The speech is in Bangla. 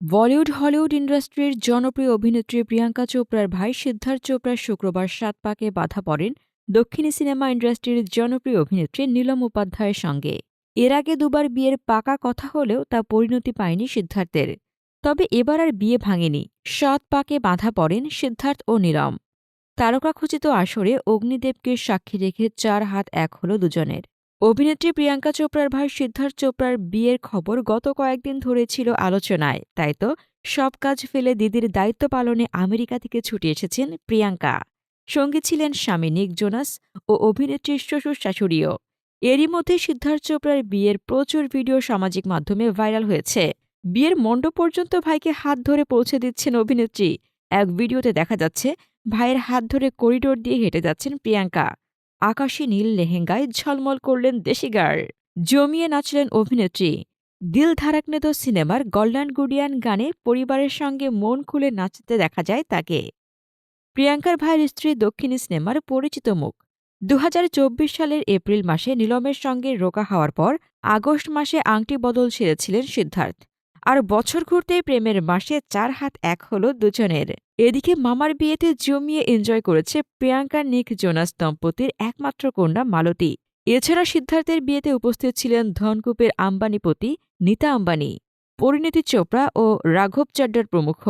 বলিউড হলিউড ইন্ডাস্ট্রির জনপ্রিয় অভিনেত্রী প্রিয়াঙ্কা চোপড়ার ভাই সিদ্ধার্থ চোপড়া শুক্রবার সাত পাকে বাধা পড়েন দক্ষিণী সিনেমা ইন্ডাস্ট্রির জনপ্রিয় অভিনেত্রী নীলম উপাধ্যায়ের সঙ্গে। এর আগে দুবার বিয়ের পাকা কথা হলেও তা পরিণতি পায়নি সিদ্ধার্থের। তবে এবার আর বিয়ে ভাঙেনি। সাত পাকে বাঁধা পড়েন সিদ্ধার্থ ও নীলম। তারকাখচিত আসরে অগ্নিদেবকে সাক্ষী রেখে চার হাত এক হল দুজনের। অভিনেত্রী প্রিয়াঙ্কা চোপড়ার ভাই সিদ্ধার্থ চোপড়ার বিয়ের খবর গত কয়েকদিন ধরে ছিল আলোচনায়। তাই তো, সব কাজ ফেলে দিদির দায়িত্ব পালনে আমেরিকা থেকে ছুটে এসেছেন প্রিয়াঙ্কা। সঙ্গী ছিলেন স্বামী নিক জোনাস ও অভিনেত্রীর শ্বশুর শাশুড়িও। এরই মধ্যে সিদ্ধার্থ চোপড়ার বিয়ের প্রচুর ভিডিও সামাজিক মাধ্যমে ভাইরাল হয়েছে। বিয়ের মণ্ডপ পর্যন্ত ভাইকে হাত ধরে পৌঁছে দিচ্ছেন অভিনেত্রী। এক ভিডিওতে দেখা যাচ্ছে, ভাইয়ের হাত ধরে করিডোর দিয়ে হেঁটে যাচ্ছেন প্রিয়াঙ্কা। আকাশী নীল লেহেঙ্গায় ঝলমল করলেন দেশিগার। জমিয়ে নাচলেন অভিনেত্রী। দিল ধারাকনে তো সিনেমার গল্ডান গুডিয়ান গানে পরিবারের সঙ্গে মন খুলে নাচতে দেখা যায় তাকে। প্রিয়াঙ্কার ভাইয়ের স্ত্রী দক্ষিণী সিনেমার পরিচিত মুখ। দু হাজার চব্বিশ সালের এপ্রিল মাসে নীলমের সঙ্গে রোকা হওয়ার পর আগস্ট মাসে আংটি বদল সেরেছিলেন সিদ্ধার্থ। আর বছর ঘুরতেই প্রেমের মাসে চার হাত এক হল দুজনের। এদিকে মামার বিয়েতে জমিয়ে এনজয় করেছে প্রিয়াঙ্কা, নিক, জোনাস দম্পতির একমাত্র কন্যা মালতী। এছাড়া সিদ্ধার্থের বিয়েতে উপস্থিত ছিলেন ধনকূপের আম্বানিপতি নীতা আম্বানি, পরিণীতি চোপড়া ও রাঘব চাড্ডার প্রমুখ।